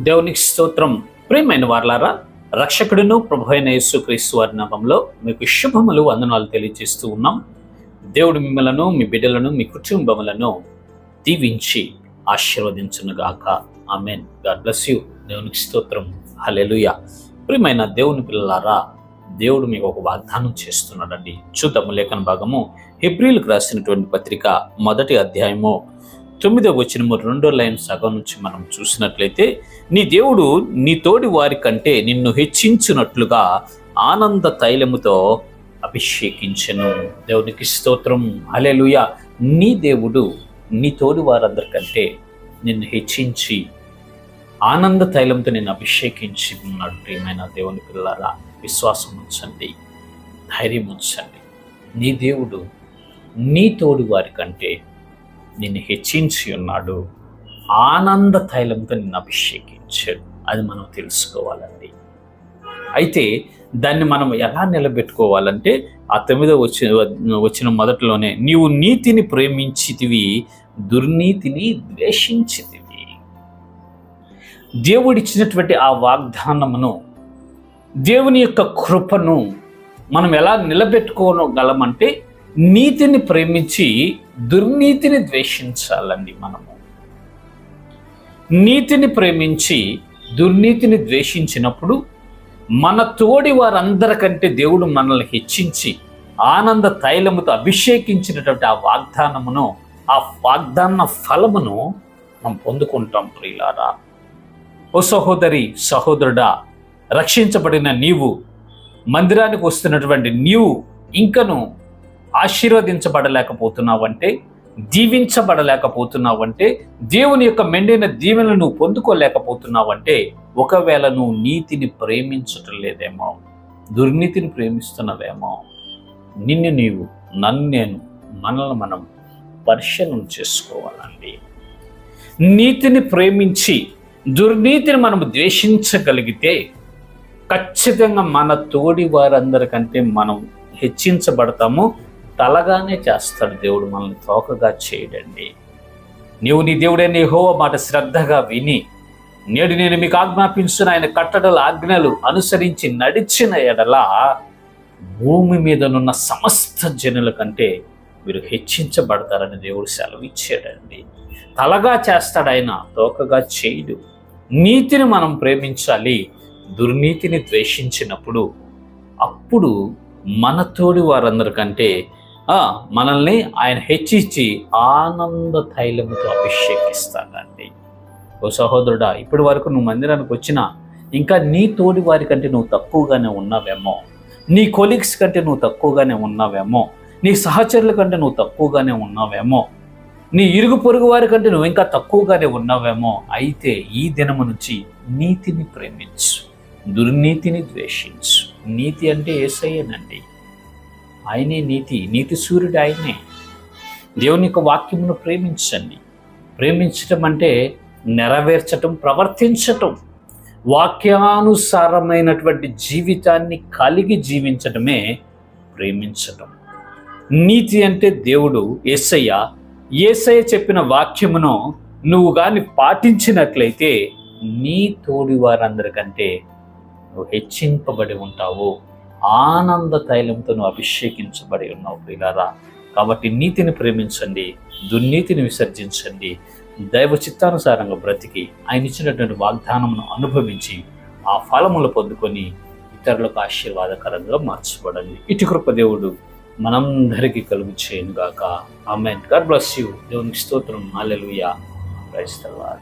దేవునికి స్తోత్రం. ప్రియమైన వార్లారా రక్షకుడును ప్రభు అయిన యేసుక్రీస్తు వారి నామంలో మీకు శుభములు వందనాలు తెలియజేస్తూ ఉన్నాం. దేవుడు మిమ్మలను మీ బిడ్డలను మీ కుటుంబములను దీవించి ఆశీర్వదించునుగాక. ఆమెన్. God bless you. దేవునికి స్తోత్రం. హలెలుయ ప్రియమైన దేవుని పిల్లలారా దేవుడు మీకు ఒక వాగ్దానం చేస్తున్నాడండి. చూద్దాము లేఖన భాగము. హిబ్రిల్కి రాసినటువంటి పత్రిక మొదటి అధ్యాయము తొమ్మిదో వచనము రెండో లైన్ సగం నుంచి మనం చూసినట్లయితే నీ దేవుడు నీ తోడి వారి కంటే నిన్ను హెచ్చించినట్లుగా ఆనంద తైలముతో అభిషేకించను. దేవునికి స్తోత్రం. అలెలుయ నీ దేవుడు నీ తోడి వారందరికంటే నిన్ను హెచ్చించి ఆనంద తైలంతో నేను అభిషేకించి ఉన్నాడు. ప్రియమైన దేవుని పిల్లరా విశ్వాసం ఉంచండి ధైర్యం ఉంచండి. నీ దేవుడు నీ తోడి వారి కంటే నిన్ను హెచ్చించి ఉన్నాడు. ఆనంద తైలంతో నిన్ను అభిషేకించాడు. అది మనం తెలుసుకోవాలండి. అయితే దాన్ని మనం ఎలా నిలబెట్టుకోవాలంటే ఆ తొమ్మిదో వచ్చిన వచ్చిన మొదటిలోనే నీవు నీతిని ప్రేమించితివి దుర్నీతిని ద్వేషించితివి. దేవుడిచ్చినటువంటి ఆ వాగ్దానమును దేవుని యొక్క కృపను మనం ఎలా నిలబెట్టుకోగలమంటే నీతిని ప్రేమించి దుర్నీతిని ద్వేషించాలండి మనము. నీతిని ప్రేమించి దుర్నీతిని ద్వేషించినప్పుడు మన తోడి వారందరికంటే దేవుడు మనల్ని హెచ్చించి ఆనంద తైలముతో అభిషేకించినటువంటి ఆ వాగ్దానమును ఆ వాగ్దాన ఫలమును మనం పొందుకుంటాం ప్రియులారా. ఓ సహోదరి సహోదరుడా రక్షించబడిన నీవు మందిరానికి వస్తున్నటువంటి నీవు ఇంకను ఆశీర్వదించబడలేకపోతున్నావంటే దీవించబడలేకపోతున్నావంటే దేవుని యొక్క మెండైన దీవెనలు నువ్వు పొందుకోలేకపోతున్నావంటే ఒకవేళ నువ్వు నీతిని ప్రేమించటం లేదేమో. దుర్నీతిని ప్రేమిస్తున్నవేమో నిన్ను నీవు నన్ను నేను మనల్ని మనం పరిశీలన చేసుకోవాలండి. నీతిని ప్రేమించి దుర్నీతిని మనం ద్వేషించగలిగితే ఖచ్చితంగా మన తోడి వారందరికంటే మనం హెచ్చించబడతాము తలగానే చేస్తాడు దేవుడు మనల్ని తోకగా చేయడండి. నీవు నీ దేవుడే హోవ మాట శ్రద్ధగా విని నేడు నేను మీకు ఆజ్ఞాపించిన ఆయన కట్టడల ఆజ్ఞలు అనుసరించి నడిచిన ఎడల భూమి మీదనున్న సమస్త జనుల కంటే మీరు హెచ్చించబడతారని దేవుడు సెలవు ఇచ్చాడండి తలగా చేస్తాడు ఆయన తోకగా చేయడు. నీతిని మనం ప్రేమించాలి దుర్నీతిని ద్వేషించినప్పుడు అప్పుడు మన తోడి వారందరికంటే మనల్ని ఆయన హెచ్చించి ఆనంద తైలముతో అభిషేకిస్తాడండి. ఓ సహోదరుడా ఇప్పటి వరకు నువ్వు మందిరానికి వచ్చినా ఇంకా నీ తోడి వారి కంటే నువ్వు తక్కువగానే ఉన్నావేమో. నీ కొలీగ్స్ కంటే నువ్వు తక్కువగానే ఉన్నావేమో. నీ సహచరుల కంటే నువ్వు తక్కువగానే ఉన్నావేమో. నీ ఇరుగు పొరుగు వారి కంటే నువ్వు ఇంకా తక్కువగానే ఉన్నావేమో. అయితే ఈ దినము నుంచి నీతిని ప్రేమించు దుర్నీతిని ద్వేషించు. నీతి అంటే ఏసయ్యనండి ఆయనే నీతి నీతి సూర్యుడు ఆయనే. దేవుని యొక్క వాక్యమును ప్రేమించండి. ప్రేమించటం అంటే నెరవేర్చటం ప్రవర్తించటం. వాక్యానుసారమైనటువంటి జీవితాన్ని కలిగి జీవించటమే ప్రేమించటం. నీతి అంటే దేవుడు ఏసయ్య ఏసయ్య చెప్పిన వాక్యమును నువ్వు కానీ పాటించినట్లయితే నీ తోడి వారందరికంటే నువ్వు హెచ్చింపబడి ఉంటావు. ఆనంద తైలంతో నువ్వు అభిషేకించబడి ఉన్నావు ప్రియులారా. కాబట్టి నీతిని ప్రేమించండి దుర్నీతిని విసర్జించండి. దైవ చిత్తానుసారంగా బ్రతికి ఆయన ఇచ్చినటువంటి వాగ్దానమును అనుభవించి ఆ ఫలములు పొందుకొని ఇతరులకు ఆశీర్వాదకరంగా మార్చబడండి. ఇటు కృప దేవుడు మనందరికీ కలుగు చేయను గాక ఆమెన్. God bless you. దేవునికి స్తోత్రం. హల్లెలూయా. క్రైస్తవారు